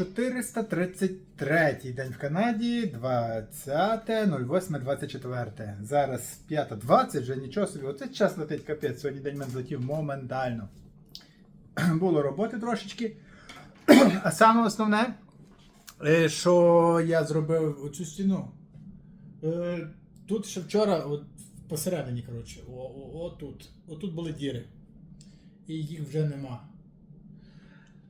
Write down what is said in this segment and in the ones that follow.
433 день в Канаді, 20.08.24. Зараз 5.20, вже нічого собі. Оце час летить капець. Сьогодні день мене злетів моментально. Було роботи трошечки. А саме основне, е, що я зробив оцю стіну. Е, Тут ще вчора, от посередині, коротше, отут. Отут були діри. І їх вже нема.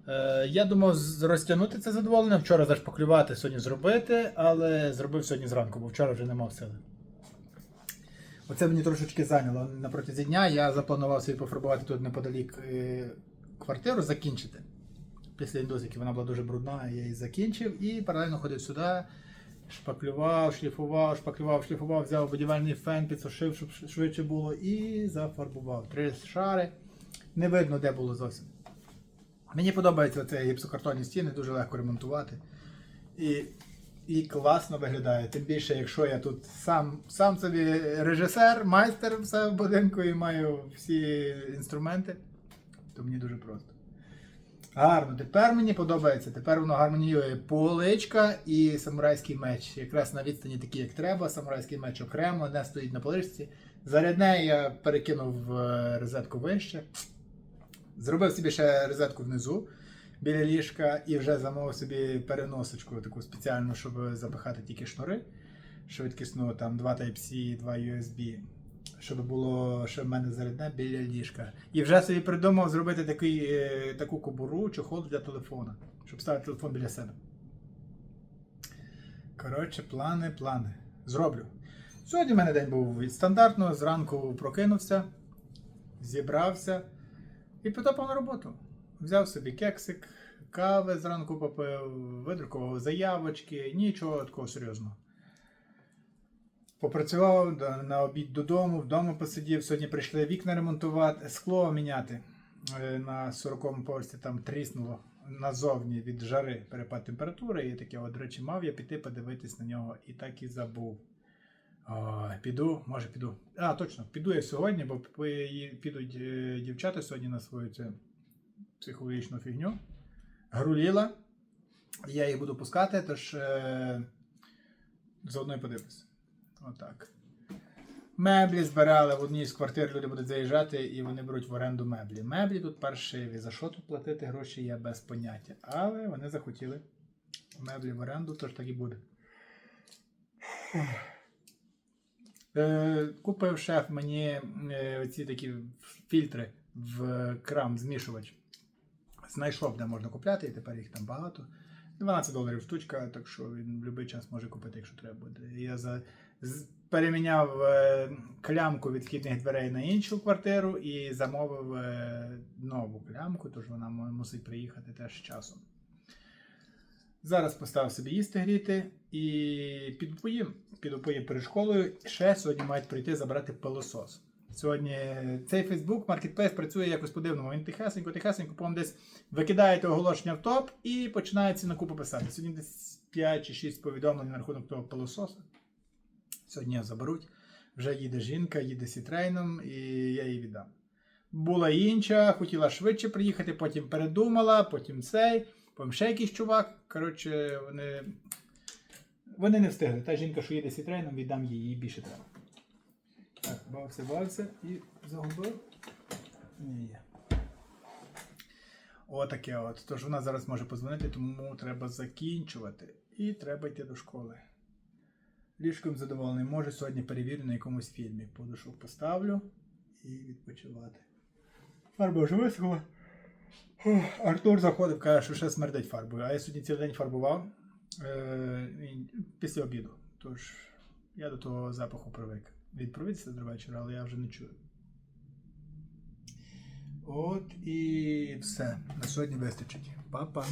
Е, я думав розтягнути це задоволення, вчора зашпаклювати, сьогодні зробити, але зробив сьогодні зранку, бо вчора вже не мав сили. Оце мені трошечки зайняло на протязі дня. Я запланував собі пофарбувати тут неподалік е, квартиру, закінчити. Після індозики вона була дуже брудна, я її закінчив і паралельно ходив сюди, шпаклював, шліфував, шпаклював, шліфував, взяв будівельний фен, підсушив, щоб швидше було, і зафарбував. Три шари. Не видно, де було зовсім. Мені подобаються ці гіпсокартонні стіни, дуже легко ремонтувати. І, і класно виглядає. Тим більше, якщо я тут сам, сам собі режисер, майстер все в будинку і маю всі інструменти, то мені дуже просто. Гарно, тепер мені подобається. Тепер воно гармоніює поличка і самурайський меч. Якраз на відстані такі, як треба. Самурайський меч окремо, не стоїть на поличці. Зарядне я перекинув е, розетку вище. Зробив собі ще розетку внизу біля ліжка і вже замовив собі переносочку таку спеціальну, щоб запихати тільки шнури. Швидкісну, там 2 Type-C, 2 USB. Щоб було ще в мене зарядне біля ліжка. І вже собі придумав зробити такий, е, таку кобуру, чохол для телефона, щоб ставити телефон біля себе. Коротше, плани, плани. Зроблю. Сьогодні в мене день був стандартно, зранку прокинувся, зібрався і потопав на роботу. Взяв собі кексик, кави зранку попив, видрукував заявочки, нічого такого серйозного. Попрацював на обід додому, вдома посидів. Сьогодні прийшли вікна ремонтувати, скло міняти. Е, На 40-му поверсі там тріснуло назовні від жари перепад температури. І таке, от, до речі, мав я піти подивитись на нього і так і забув. Піду, може піду. А, точно, піду я сьогодні, бо підуть е, дівчата сьогодні на свою цю психологічну фігню. Груліла. Я їх буду пускати, тож е, заодно і подивлюсь. Отак. Меблі збирали в одній з квартир, люди будуть заїжджати і вони беруть в оренду меблі. Меблі тут паршиві. За що тут платити гроші, я без поняття. Але вони захотіли меблі в оренду, тож так і буде. Е, купив шеф мені е, ці такі фільтри в крам змішувач. Знайшов, де можна купляти, і тепер їх там багато. 12 доларів штучка, так що він в будь-який час може купити, якщо треба буде. Я за, переміняв е, клямку від вхідних дверей на іншу квартиру і замовив нову клямку, тож вона мусить приїхати теж з часом. Зараз поставив собі їсти гріти і піду поїм. Піду поїм перед школою. Ще сьогодні мають прийти забрати пилосос. Сьогодні цей Facebook Marketplace працює якось по-дивному. Він тихесенько, тихесенько, по десь викидаєте оголошення в топ і починає ціну купу писати. Сьогодні десь 5 чи 6 повідомлень на рахунок того пилососа. Сьогодні його заберуть. Вже їде жінка, їде сітрейном, і я її віддам. Була інша, хотіла швидше приїхати, потім передумала, потім цей, потім ще якийсь чувак. Коротше, вони, вони не встигли. Та жінка, що їде сітрейном, віддам їй, їй більше треба. Так, бавився, бавився і загубив. Ні, є. Отаке от. Тож вона зараз може позвонити, тому треба закінчувати. І треба йти до школи. Ліжком задоволений. Може сьогодні перевірю на якомусь фільмі. Подушок поставлю і відпочивати. Фарба вже висохла. Артур заходив, каже, що ще смердить фарбою. А я сьогодні цілий день фарбував е, після обіду. Тож я до того запаху привик. Він провідся до вечора, але я вже не чую. От і все. На сьогодні вистачить. Па-па.